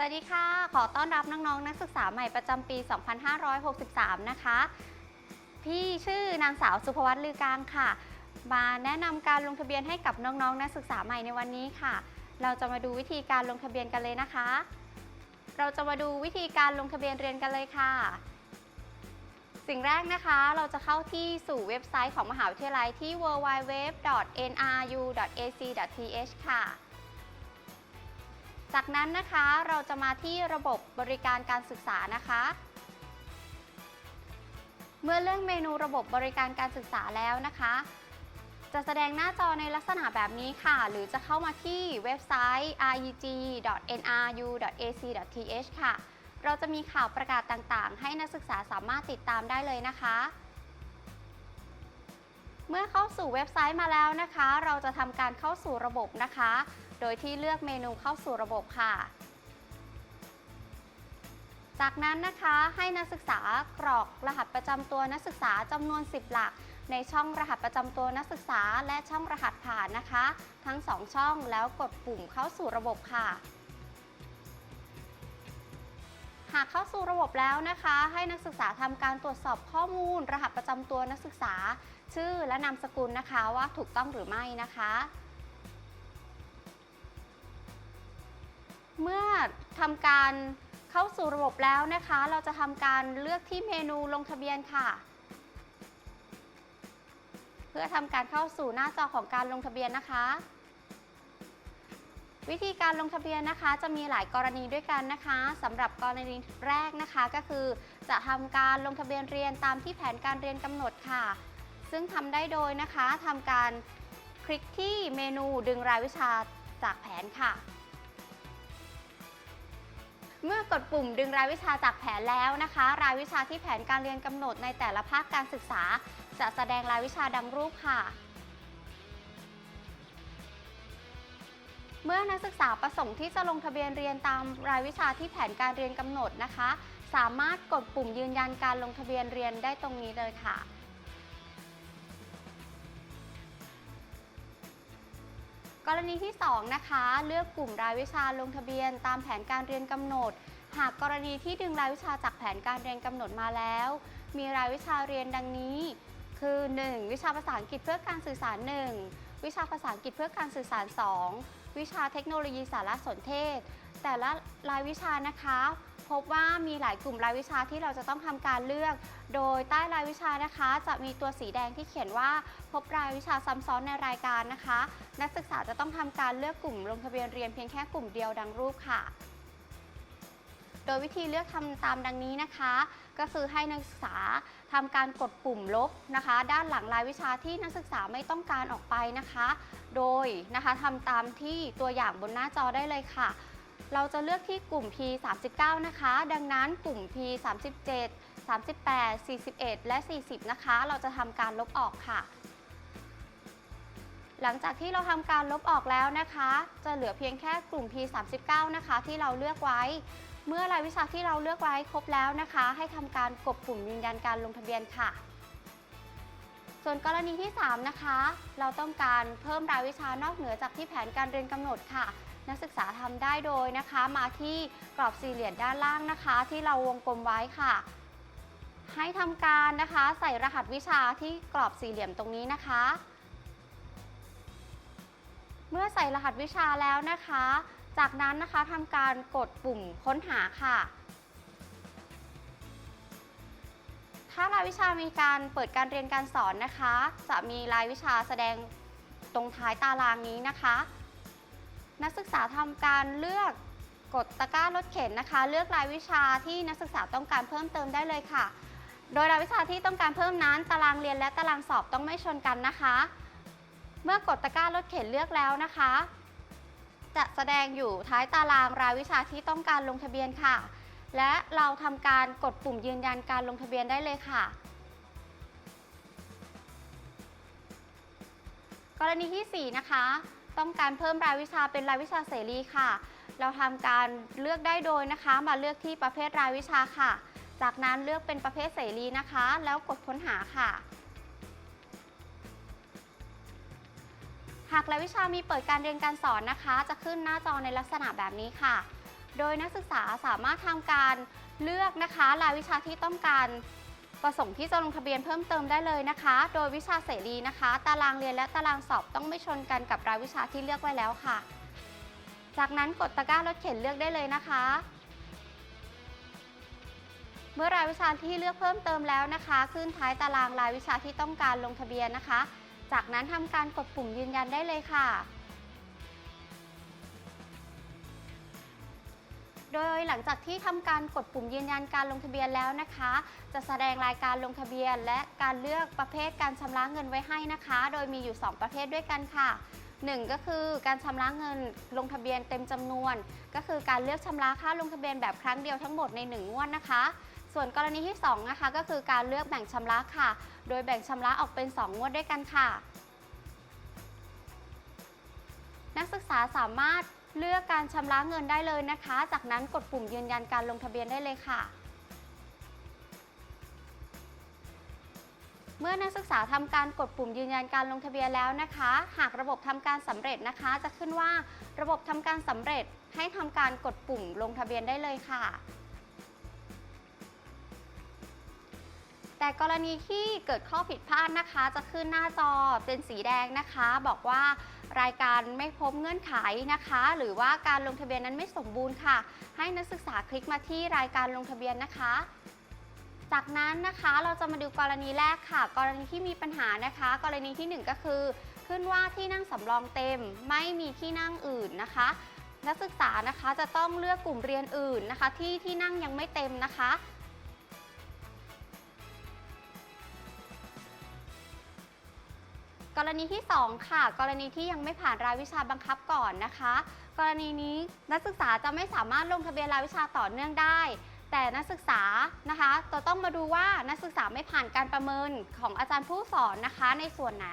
สวัสดีค่ะ ขอต้อนรับน้องๆ นักศึกษาใหม่ประจำปี 2563 นะคะ พี่ชื่อนางสาวสุภวัตลือกลางค่ะ มาแนะนำการลงทะเบียนให้กับน้องๆ นักศึกษาใหม่ในวันนี้ค่ะ เราจะมาดูวิธีการลงทะเบียนกันเลยนะคะ เราจะมาดูวิธีการลงทะเบียนเรียนกันเลยค่ะ สิ่งแรกนะคะ เราจะเข้าที่สู่เว็บไซต์ของมหาวิทยาลัยที่ www.nru.ac.th ค่ะ จากนั้นนะคะเราจะมาที่ระบบบริการการศึกษานะคะ เมื่อเลือกเมนูระบบบริการการศึกษาแล้วนะคะ จะแสดงหน้าจอในลักษณะแบบนี้ค่ะ หรือจะเข้ามาที่เว็บไซต์ reg.nru.ac.th ค่ะ เราจะมีข่าวประกาศต่างๆ ให้นักศึกษาสามารถติดตามได้เลยนะคะเมื่อเข้าสู่เว็บไซต์มาแล้วนะคะ เราจะทำการเข้าสู่ระบบนะคะ โดยที่เลือกเมนูเข้าสู่ระบบค่ะ จากนั้นนะคะให้นักศึกษากรอกรหัสประจำตัวนักศึกษาจำนวน 10 หลัก ในช่องรหัสประจำตัวนักศึกษา และช่องรหัสผ่านนะคะ ทั้ง 2 ช่องแล้วกดปุ่มเข้าสู่ระบบค่ะหากเข้าสู่ระบบแล้วนะคะ ให้นักศึกษาทำการตรวจสอบข้อมูล รหัสประจำตัวนักศึกษา ชื่อและนามสกุลนะคะว่าถูกต้องหรือไม่นะคะ เมื่อทำการเข้าสู่ระบบแล้วนะคะ เราจะทำการเลือกที่เมนูลงทะเบียนค่ะ เพื่อทำการเข้าสู่หน้าจอของการลงทะเบียนนะคะ วิธีการลงทะเบียนนะคะ จะมีหลายกรณีด้วยกันนะคะสำหรับกรณีแรกนะคะก็คือ จะทำการลงทะเบียนเรียนตามที่แผนการเรียนกำหนดค่ะ ซึ่งทำได้โดยนะคะทำการคลิกที่เมนูดึงรายวิชาจากแผนค่ะ เมื่อกดปุ่มดึงรายวิชาจากแผนแล้วนะคะ รายวิชาที่แผนการเรียนกำหนดในแต่ละภาคการศึกษา จะแสดงรายวิชาดังรูปค่ะ เมื่อนักศึกษาประสงค์ที่จะลงทะเบียนเรียนตามรายวิชาที่แผนการเรียนกำหนดนะคะ สามารถกดปุ่มยืนยันการลงทะเบียนเรียนได้ตรงนี้เลยค่ะ กรณีที่ 2 นะคะ เลือกกลุ่มรายวิชาลงทะเบียน ตามแผนการเรียนกำหนด หากกรณีที่ดึงรายวิชาจากแผนการเรียนกำหนดมาแล้ว มีรายวิชาเรียนดังนี้ คือ 1. วิชาภาษาอังกฤษเพื่อการสื่อสาร 1 วิชาภาษาอังกฤษเพื่อการสื่อสาร 2 วิชาเทคโนโลยีสารสนเทศ แต่ละรายวิชานะคะ พบว่ามีหลายกลุ่มรายวิชาที่เราจะต้องทำการเลือก โดยใต้รายวิชานะคะ จะมีตัวสีแดงที่เขียนว่า พบรายวิชาซ้ำซ้อนในรายการนะคะ นักศึกษาจะต้องทำการเลือกกลุ่มลงทะเบียนเรียนเพียงแค่กลุ่มเดียวดังรูปค่ะโดยวิธีเลือกทำตามดังนี้นะคะ ก็คือให้นักศึกษาทำการกดปุ่มลบนะคะ ด้านหลังรายวิชาที่นักศึกษาไม่ต้องการออกไปนะคะ โดยนะคะทำตามที่ตัวอย่างบนหน้าจอได้เลยค่ะ เราจะเลือกที่กลุ่ม P 39 นะคะ ดังนั้นกลุ่ม P 37 38 41 และ 40 นะคะ เราจะทำการลบออกค่ะ หลังจากที่เราทำการลบออกแล้วนะคะ จะเหลือเพียงแค่กลุ่ม P 39 นะคะ ที่เราเลือกไว้ เมื่อรายวิชาที่เราเลือกไว้ครบแล้วนะคะ ให้ทำการกดปุ่มยืนยันการลงทะเบียนค่ะ ส่วนกรณีที่ 3 นะคะ เราต้องการเพิ่มรายวิชานอกเหนือจากที่แผนการเรียนกำหนดค่ะ นักศึกษาทำได้โดยนะคะ มาที่กรอบสี่เหลี่ยมด้านล่างนะคะ ที่เราวงกลมไว้ค่ะ ให้ทำการนะคะใส่รหัสวิชาที่กรอบสี่เหลี่ยมตรงนี้นะคะ เมื่อใส่รหัสวิชาแล้วนะคะ จากนั้นนะคะทำการกดปุ่มค้นหาค่ะถ้ารายวิชามีการเปิดการเรียนการสอนนะคะ จะมีรายวิชาแสดงตรงท้ายตารางนี้นะคะ นักศึกษาทำการเลือกกดตะกร้ารถเข็นนะคะ เลือกรายวิชาที่นักศึกษาต้องการเพิ่มเติมได้เลยค่ะ โดยรายวิชาที่ต้องการเพิ่มนั้นตารางเรียนและตารางสอบต้องไม่ชนกันนะคะ เมื่อกดตะกร้ารถเข็นเลือกแล้วนะคะ จะแสดงอยู่ท้ายตารางรายวิชาที่ต้องการลงทะเบียนค่ะ และเราทำการกดปุ่มยืนยันการลงทะเบียนได้เลยค่ะกรณีที่ 4 นะคะ ต้องการเพิ่มรายวิชาเป็นรายวิชาเสรีค่ะ เราทำการเลือกได้โดยนะคะ มาเลือกที่ประเภทรายวิชาค่ะ จากนั้นเลือกเป็นประเภทเสรีนะคะ แล้วกดค้นหาค่ะ หากรายวิชามีเปิดการเรียนการสอนนะคะ จะขึ้นหน้าจอในลักษณะแบบนี้ค่ะ โดยนักศึกษาสามารถทำการเลือกนะคะ รายวิชาที่ต้องการ ประสงค์ที่จะลงทะเบียนเพิ่มเติมได้เลยนะคะ โดยวิชาเสรีนะคะ ตารางเรียนและตารางสอบต้องไม่ชนกันกับรายวิชาที่เลือกไว้แล้วค่ะ จากนั้นกดตะกร้ารถเข็นเลือกได้เลยนะคะ เมื่อรายวิชาที่เลือกเพิ่มเติมแล้วนะคะ ขึ้นท้ายตารางรายวิชาที่ต้องการลงทะเบียนนะคะ จากนั้นทำการกดปุ่มยืนยันได้เลยค่ะ โดยหลังจากที่ทำการกดปุ่มยืนยันการลงทะเบียนแล้วนะคะ จะแสดงรายการลงทะเบียน และการเลือกประเภทการชำระเงินไว้ให้นะคะ โดยมีอยู่ 2 ประเภทด้วยกันค่ะ1ก็คือการชำระเงินลงทะเบียนเต็มจำนวน ก็คือการเลือกชำระค่าลงทะเบียนแบบครั้งเดียวทั้งหมดใน 1 งวดนะคะ ส่วนกรณีที่2นะคะก็คือการเลือกแบ่งชำระค่ะ โดยแบ่งชำระออกเป็น 2 งวดด้วยกันค่ะ นักศึกษาสามารถ เลือกการชำระเงินได้เลยนะคะ จากนั้นกดปุ่มยืนยันการลงทะเบียนได้เลยค่ะ เมื่อนักศึกษาทำการกดปุ่มยืนยันการลงทะเบียนแล้วนะคะ หากระบบทำการสำเร็จนะคะ จะขึ้นว่าระบบทำการสำเร็จให้ทำการกดปุ่มลงทะเบียนได้เลยค่ะ แต่กรณีที่เกิดข้อผิดพลาดนะคะ จะขึ้นหน้าจอเป็นสีแดงนะคะ บอกว่ารายการไม่พบเงื่อนไขนะคะ หรือว่าการลงทะเบียนนั้นไม่สมบูรณ์ค่ะ ให้นักศึกษาคลิกมาที่รายการลงทะเบียนนะคะ จากนั้นนะคะเราจะมาดูกรณีแรกค่ะ กรณีที่มีปัญหานะคะ กรณีทีหนึ่1 ก็คือ ขึ้นว่าที่นั่งสำรองเต็ม ไม่มีที่นั่งอื่นนะคะนักศึกษานะคะจะต้องเลือกกลุ่มเรียนอื่นนะคะ ที่ที่นั่งยังไม่เต็มนะคะ กรณีที่ 2 ค่ะ กรณีที่ยังไม่ผ่านรายวิชาบังคับก่อนนะคะ กรณีนี้นักศึกษาจะไม่สามารถลงทะเบียนรายวิชาต่อเนื่องได้ แต่นักศึกษานะคะจะต้องมาดูว่านักศึกษาไม่ผ่านการประเมินของอาจารย์ผู้สอนนะคะในส่วนไหน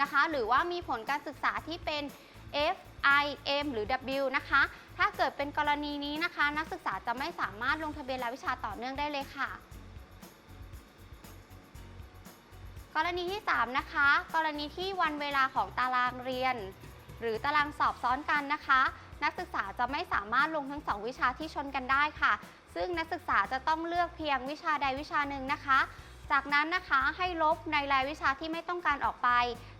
นะคะ หรือว่ามีผลการศึกษาที่เป็น F I M หรือ W นะคะ ถ้าเกิดเป็นกรณีนี้นะคะ นักศึกษาจะไม่สามารถลงทะเบียนรายวิชาต่อเนื่องได้เลยค่ะ กรณีที่ 3 นะคะ กรณีที่วันเวลาของตารางเรียน หรือตารางสอบซ้อนกันนะคะ นักศึกษาจะไม่สามารถลงทั้ง 2 วิชาที่ชนกันได้ค่ะ ซึ่งนักศึกษาจะต้องเลือกเพียงวิชาใดวิชาหนึ่งนะคะ จากนั้นนะคะให้ลบในรายวิชาที่ไม่ต้องการออกไป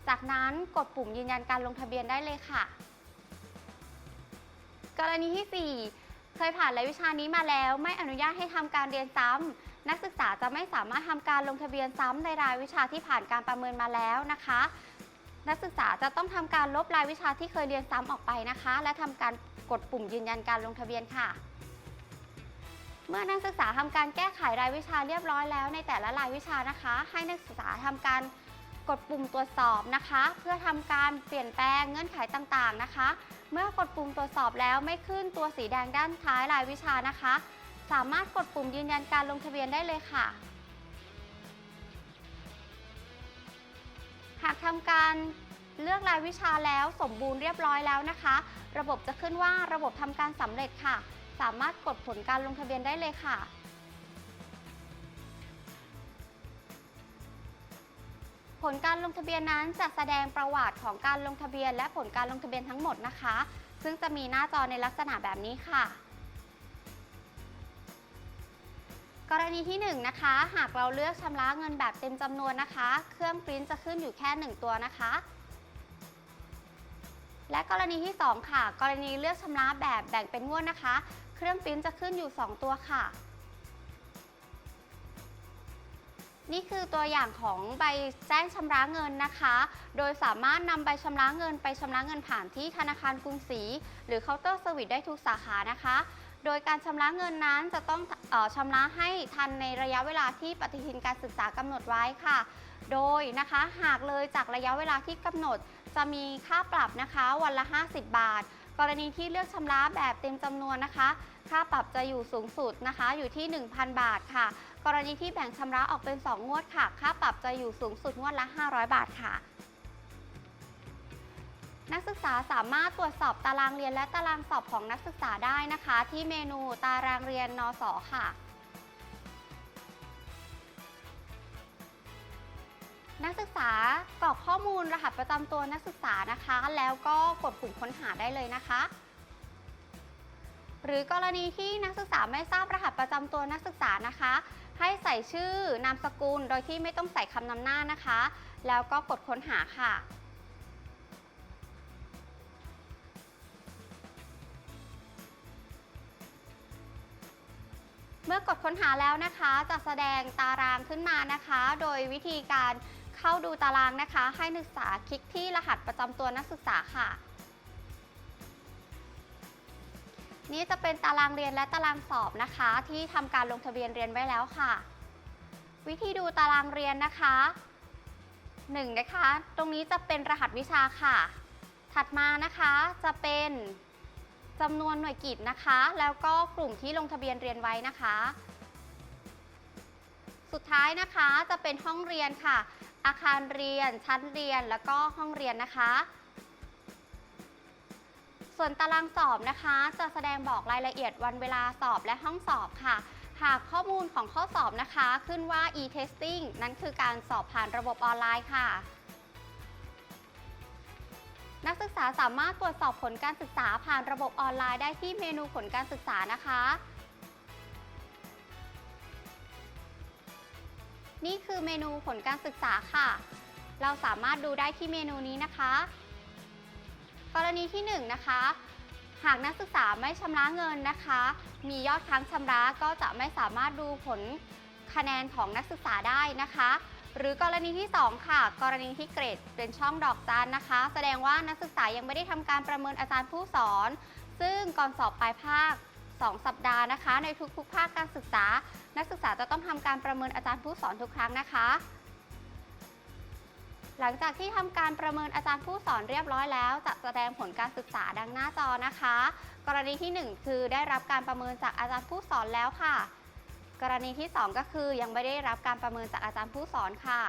จากนั้นกดปุ่มยืนยันการลงทะเบียนได้เลยค่ะ กรณีที่ 4 เคยผ่านรายวิชานี้มาแล้ว ไม่อนุญาตให้ทำการเรียนซ้ำ นักศึกษาจะไม่สามารถทำการลงทะเบียนซ้ำในรายวิชาที่ผ่านการประเมินมาแล้วนะคะ นักศึกษาจะต้องทำการลบรายวิชาที่เคยเรียนซ้ำออกไปนะคะ และทำการกดปุ่มยืนยันการลงทะเบียนค่ะ เมื่อนักศึกษาทำการแก้ไขรายวิชาเรียบร้อยแล้ว ในแต่ละรายวิชานะคะ ให้นักศึกษาทำการกดปุ่มตรวจสอบนะคะ เพื่อทำการเปลี่ยนแปลงเงื่อนไขต่างๆนะคะ เมื่อกดปุ่มตรวจสอบแล้วไม่ขึ้นตัวสีแดงด้านท้ายรายวิชานะคะ สามารถกดปุ่มยืนยันการลงทะเบียนได้เลยค่ะ หากทำการเลือกรายวิชาแล้วสมบูรณ์เรียบร้อยแล้วนะคะ ระบบจะขึ้นว่าระบบทำการสำเร็จค่ะ สามารถกดผลการลงทะเบียนได้เลยค่ะผลการลงทะเบียนนั้นจะแสดงประวัติของการลงทะเบียน และผลการลงทะเบียนทั้งหมดนะคะ ซึ่งจะมีหน้าจอในลักษณะแบบนี้ค่ะ กรณีที่ 1 นะคะ หากเราเลือกชำระเงินแบบเต็มจำนวนนะคะ เครื่องปริ้นจะขึ้นอยู่แค่ 1 ตัวนะคะ และกรณีที่ 2 ค่ะ กรณีเลือกชำระแบบแบ่งเป็นงวดนะคะ เครื่องปริ้นจะขึ้นอยู่ 2 ตัวค่ะ นี่คือตัวอย่างของใบแจ้งชำระเงินนะคะ โดยสามารถนำใบชำระเงินไปชำระเงินผ่านที่ธนาคารกรุงศรีหรือเคาน์เตอร์เซอร์วิสได้ทุกสาขานะคะ โดยการชำระเงินนั้นจะต้องออชำระให้ทันในระยะเวลาที่ปฏิทินการศึกษากำหนดไว้ค่ะ โดยนะคะหากเลยจากระยะเวลาที่กำหนด จะมีค่าปรับนะคะวันละ 50 บาท กรณีที่เลือกชำระแบบเต็มจำนวนนะคะ ค่าปรับจะอยู่สูงสุดนะคะอยู่ที่ 1,000 บาทค่ะ กรณีที่แบ่งชำระออกเป็น 2 งวดค่ะ ค่าปรับจะอยู่สูงสุดงวดละ 500 บาทค่ะ นักศึกษาสามารถตรวจสอบตารางเรียนและตารางสอบของนักศึกษาได้นะคะ ที่เมนูตารางเรียนนสค่ะ นักศึกษากรอกข้อมูลรหัสประจำตัวนักศึกษานะคะ แล้วก็กดปุ่มค้นหาได้เลยนะคะ หรือกรณีที่นักศึกษาไม่ทราบรหัสประจำตัวนักศึกษานะคะ ให้ใส่ชื่อนามสกุลโดยที่ไม่ต้องใส่คำนำหน้านะคะ แล้วก็กดค้นหาค่ะ เมื่อกดค้นหาแล้วนะคะ จะแสดงตารางขึ้นมานะคะ โดยวิธีการเข้าดูตารางนะคะ ให้นักศึกษาคลิกที่รหัสประจำตัวนักศึกษาค่ะ นี่จะเป็นตารางเรียนและตารางสอบนะคะ ที่ทำการลงทะเบียนเรียนไว้แล้วค่ะ วิธีดูตารางเรียนนะคะ1นะคะ ตรงนี้จะเป็นรหัสวิชาค่ะ ถัดมานะคะจะเป็น จำนวนหน่วยกิจนะคะ แล้วก็กลุ่มที่ลงทะเบียนเรียนไว้นะคะ สุดท้ายนะคะจะเป็นห้องเรียนค่ะ อาคารเรียน ชั้นเรียน แล้วก็ห้องเรียนนะคะ ส่วนตารางสอบนะคะ จะแสดงบอกรายละเอียดวันเวลาสอบและห้องสอบค่ะหากข้อมูลของข้อสอบนะคะ ขึ้นว่า e-testing นั่นคือการสอบผ่านระบบออนไลน์ค่ะ นักศึกษาสามารถตรวจสอบผลการศึกษาผ่านระบบออนไลน์ได้ที่เมนูผลการศึกษานะคะ นี่คือเมนูผลการศึกษาค่ะ เราสามารถดูได้ที่เมนูนี้นะคะ กรณีที่ 1 นะคะ หากนักศึกษาไม่ชำระเงินนะคะ มียอดค้างชำระก็จะไม่สามารถดูผลคะแนนของนักศึกษาได้นะคะ หรือกรณีที่ 2 ค่ะ กรณีที่เกรดเป็นช่องดอกจันนะคะ แสดงว่านักศึกษายังไม่ได้ทำการประเมินอาจารย์ผู้สอน ซึ่งก่อนสอบปลายภาค 2 สัปดาห์นะคะ ในทุกๆภาคการศึกษา นักศึกษาจะต้องทำการประเมินอาจารย์ผู้สอนทุกครั้งนะคะ หลังจากที่ทำการประเมินอาจารย์ผู้สอนเรียบร้อยแล้ว จะแสดงผลการศึกษาดังหน้าจอนะคะ กรณีที่ 1 คือได้รับการประเมินจากอาจารย์ผู้สอนแล้วค่ะ กรณีที่ 2 ก็คือยังไม่ได้รับการประเมินจากอาจารย์ผู้สอนค่ะ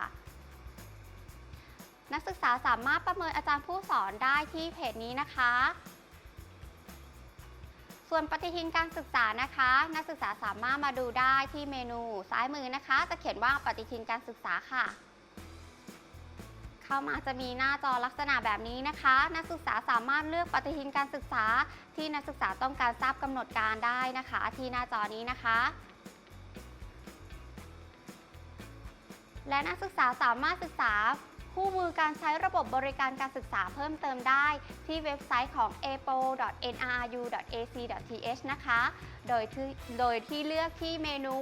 นักศึกษาสามารถประเมินอาจารย์ผู้สอนได้ที่เพจนี้นะคะ ส่วนปฏิทินการศึกษานะคะ นักศึกษาสามารถมาดูได้ที่เมนูซ้ายมือนะคะ จะเขียนว่าปฏิทินการศึกษาค่ะ เข้ามาจะมีหน้าจอลักษณะแบบนี้นะคะ นักศึกษาสามารถเลือกปฏิทินการศึกษา ที่นักศึกษาต้องการทราบกำหนดการได้นะคะ ที่หน้าจอนี้นะคะ และนักศึกษาสามารถศึกษาคู่มือการใช้ระบบบริการการศึกษาเพิ่มเติมได้ ที่เว็บไซต์ของ apo.nru.ac.th นะคะ โดยที่โดยที่เลือกที่เมนู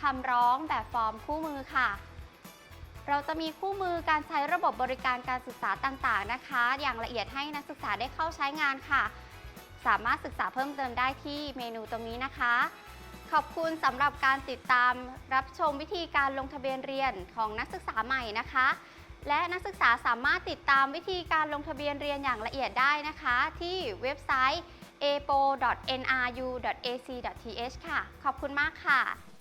คำร้องแบบฟอร์มคู่มือค่ะ เราจะมีคู่มือการใช้ระบบบริการการศึกษาต่างๆนะคะ อย่างละเอียดให้นักศึกษาได้เข้าใช้งานค่ะ สามารถศึกษาเพิ่มเติมได้ที่เมนูตรงนี้นะคะ ขอบคุณสำหรับการติดตามรับชมวิธีการลงทะเบียนเรียนของนักศึกษาใหม่นะคะ และนักศึกษาสามารถติดตามวิธีการลงทะเบียนเรียนอย่างละเอียดได้นะคะ ที่เว็บไซต์ apo.nru.ac.th ค่ะ ขอบคุณมากค่ะ